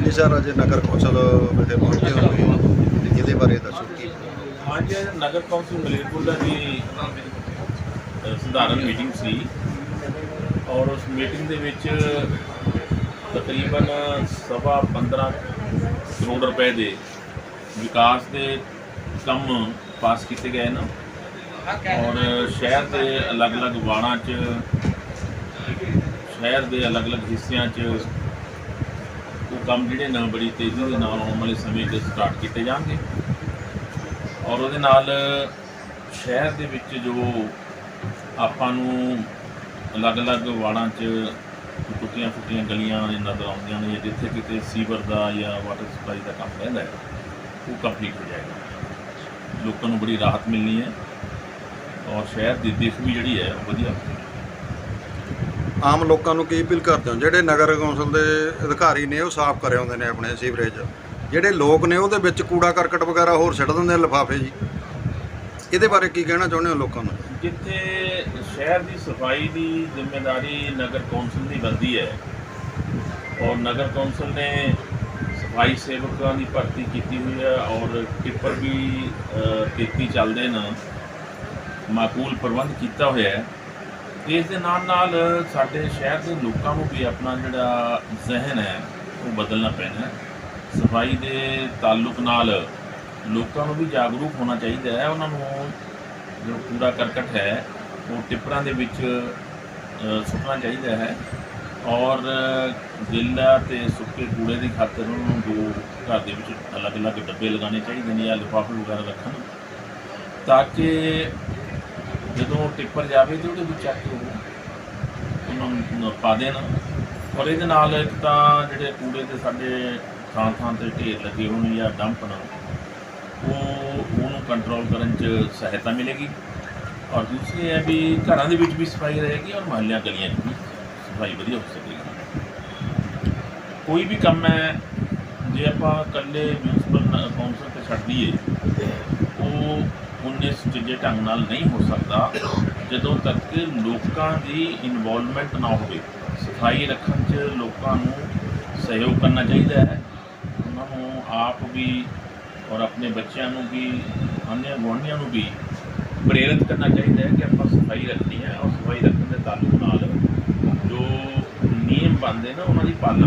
ਹਾਂਜੀ ਸਰ ਅਜੇ ਨਗਰ ਕੌਂਸਲ ਵਿਖੇ ਪਹੁੰਚੇ ਹੋਏ ਤੇ ਇਹਦੇ ਬਾਰੇ ਦੱਸੋ ਕੀ? ਅੱਜ ਨਗਰ ਕੌਂਸਲ ਮਲੇਰਪੁਰ ਦਾ ਜੀ ਸਧਾਰਨ ਮੀਟਿੰਗ ਸੀ। ਔਰ ਉਸ ਮੀਟਿੰਗ ਦੇ ਵਿੱਚ ਤਕਰੀਬਨ ਸਵਾ 15 ਕਰੋੜ ਰੁਪਏ ਦੇ ਵਿਕਾਸ ਦੇ ਕੰਮ ਪਾਸ ਕੀਤੇ ਗਏ ਨੇ। ਔਰ ਸ਼ਹਿਰ ਦੇ ਅਲੱਗ-ਅਲੱਗ ਵਾਰਡਾਂ 'ਚ, ਸ਼ਹਿਰ ਦੇ ਅਲੱਗ-ਅਲੱਗ ਹਿੱਸਿਆਂ 'ਚ ਕੰਮ ਜਿਹੜੇ ਨੇ ਬੜੀ ਤੇਜ਼ੀ ਦੇ ਨਾਲ ਆਉਣ ਵਾਲੇ ਸਮੇਂ 'ਚ ਸਟਾਰਟ ਕੀਤੇ ਜਾਣਗੇ। ਔਰ ਉਹਦੇ ਨਾਲ ਸ਼ਹਿਰ ਦੇ ਵਿੱਚ ਜੋ ਆਪਾਂ ਨੂੰ ਅਲੱਗ-ਅਲੱਗ ਵਾੜਾਂ 'ਚ ਟੁੱਟੀਆਂ ਫੁੱਟੀਆਂ ਗਲੀਆਂ ਨਜ਼ਰ ਆਉਂਦੀਆਂ ਨੇ ਜਿੱਥੇ ਕਿਤੇ ਸੀਵਰ ਦਾ ਜਾਂ ਵਾਟਰ ਸਪਲਾਈ ਦਾ ਕੰਮ ਰਹਿੰਦਾ ਹੈ, ਉਹ ਕੰਪਲੀਟ ਹੋ ਜਾਏਗਾ। ਲੋਕਾਂ ਨੂੰ ਬੜੀ ਰਾਹਤ ਮਿਲਣੀ ਹੈ। ਔਰ ਸ਼ਹਿਰ ਦੀ ਦਿੱਖ ਵੀ ਜਿਹੜੀ ਹੈ, ਉਹ ਵਧੀਆ। ਆਮ ਲੋਕਾਂ ਨੂੰ ਕੀ ਅਪੀਲ ਕਰਦੇ ਹੋ? ਜਿਹੜੇ ਨਗਰ ਕੌਂਸਲ ਦੇ ਅਧਿਕਾਰੀ ਨੇ ਉਹ ਸਾਫ਼ ਕਰੇ ਹੁੰਦੇ ਨੇ ਆਪਣੇ ਸੀਵਰੇਜ। ਜਿਹੜੇ ਲੋਕ ਨੇ ਉਹਦੇ ਵਿੱਚ ਕੂੜਾ ਕਰਕਟ ਵਗੈਰਾ ਹੋਰ ਸਿੱਟ ਦਿੰਦੇ ਨੇ ਲਿਫਾਫੇ ਜੀ। ਇਹਦੇ ਬਾਰੇ ਕੀ ਕਹਿਣਾ ਚਾਹੁੰਦੇ ਹੋ ਲੋਕਾਂ ਨੂੰ? ਜਿੱਥੇ ਸ਼ਹਿਰ ਦੀ ਸਫ਼ਾਈ ਦੀ ਜ਼ਿੰਮੇਵਾਰੀ ਨਗਰ ਕੌਂਸਲ ਦੀ ਬਣਦੀ ਹੈ ਔਰ ਨਗਰ ਕੌਂਸਲ ਨੇ ਸਫ਼ਾਈ ਸੇਵਕਾਂ ਦੀ ਭਰਤੀ ਕੀਤੀ ਹੋਈ ਹੈ ਔਰ ਟਿੱਪਰ ਵੀ ਅ, ਤੇਤੀ ਚੱਲਦੇ ਨੇ ਮਾਕੂਲ ਪ੍ਰਬੰਧ ਕੀਤਾ ਹੋਇਆ ਹੈ। ਇਸ ਦੇ ਨਾਲ ਨਾਲ ਸਾਡੇ ਸ਼ਹਿਰ ਦੇ ਲੋਕਾਂ ਨੂੰ ਵੀ ਆਪਣਾ ਜਿਹੜਾ ਜ਼ਿਹਨ ਹੈ ਉਹ ਬਦਲਣਾ ਪੈਣਾ ਹੈ। ਸਫ਼ਾਈ ਦੇ ਤਾਲੁਕ ਨਾਲ ਲੋਕਾਂ ਨੂੰ ਵੀ ਜਾਗਰੂਕ ਹੋਣਾ ਚਾਹੀਦਾ ਹੈ। ਉਹਨਾਂ ਨੂੰ ਜੋ ਕੂੜਾ ਕਰਕਟ ਹੈ ਉਹ ਟਿੱਪਰਾਂ ਦੇ ਵਿੱਚ ਅ, ਸੁੱਟਣਾ ਚਾਹੀਦਾ ਹੈ ਔਰ ਗਿੱਲਾ ਤੇ ਸੁੱਕੇ ਕੂੜੇ ਦੀ ਖਾਤਰ ਉਹਨਾਂ ਨੂੰ ਦੋ ਘਰ ਦੇ ਵਿੱਚ ਅਲੱਗ-ਅਲੱਗ ਡੱਬੇ ਲਗਾਉਣੇ ਚਾਹੀਦੇ ਨੇ ਜਾਂ ਲਿਫਾਫੇ ਵਗੈਰਾ ਰੱਖਣ। ਤਾਂ ਕਿ ਜਦੋਂ ਟਿੱਪਰ ਜਾਵੇ ਤੇ ਉਹਦੇ ਵਿੱਚ ਚੱਕ ਕੇ ਉਹ ਉਹਨਾਂ ਨੂੰ ਪਾ ਦੇਣ। ਔਰ ਇਹਦੇ ਨਾਲ ਇੱਕ ਤਾਂ ਜਿਹੜੇ ਕੂੜੇ ਦੇ ਸਾਡੇ ਥਾਂ ਥਾਂ ਤੇ ਢੇਰ ਲੱਗੇ ਹੋਣ ਜਾਂ ਡੰਪ ਨਾ, ਉਹ ਉਹਨੂੰ ਕੰਟਰੋਲ ਕਰਨ 'ਚ ਸਹਾਇਤਾ ਮਿਲੇਗੀ। ਔਰ ਦੂਸਰੀ ਇਹ ਵੀ ਘਰਾਂ ਦੇ ਵਿੱਚ ਵੀ ਸਫ਼ਾਈ ਰਹੇਗੀ ਔਰ ਮੁਹੱਲਿਆਂ ਗਲੀਆਂ 'ਚ ਵੀ ਸਫ਼ਾਈ ਵਧੀਆ ਹੋ ਸਕੇਗੀ। ਕੋਈ ਵੀ ਕੰਮ ਹੈ, ਜੇ ਆਪਾਂ ਇਕੱਲੇ ਮਿਊਨਿਸਪਲ ਕੌਂਸਲ ਤੇ ਛੱਡ ਦਈਏ, ਉਹ ਉਹਨੇ ਸੁਚੱਜੇ ਢੰਗ ਨਾਲ ਨਹੀਂ ਹੋ ਸਕਦਾ, ਜਦੋਂ ਤੱਕ ਲੋਕਾਂ ਦੀ ਇਨਵੋਲਵਮੈਂਟ ਨਾ ਹੋਵੇ। ਸਫ਼ਾਈ ਰੱਖਣ 'ਚ ਲੋਕਾਂ ਨੂੰ ਸਹਿਯੋਗ ਕਰਨਾ ਚਾਹੀਦਾ ਹੈ। ਉਹਨਾਂ ਨੂੰ ਆਪ ਵੀ ਔਰ ਆਪਣੇ ਬੱਚਿਆਂ ਨੂੰ ਵੀ ਆਨੇ ਗੁਆਂਢੀਆਂ ਨੂੰ ਵੀ ਪ੍ਰੇਰਿਤ ਕਰਨਾ ਚਾਹੀਦਾ ਹੈ ਕਿ ਆਪਾਂ ਸਫ਼ਾਈ ਰੱਖਣੀ ਹੈ। ਔਰ ਸਫ਼ਾਈ ਰੱਖਣ ਦੇ ਤਾਲੁਕ ਨਾਲ ਜੋ ਨਿਯਮ ਬਣਦੇ ਨੇ, ਉਹਨਾਂ ਦੀ ਪਾਲਣਾ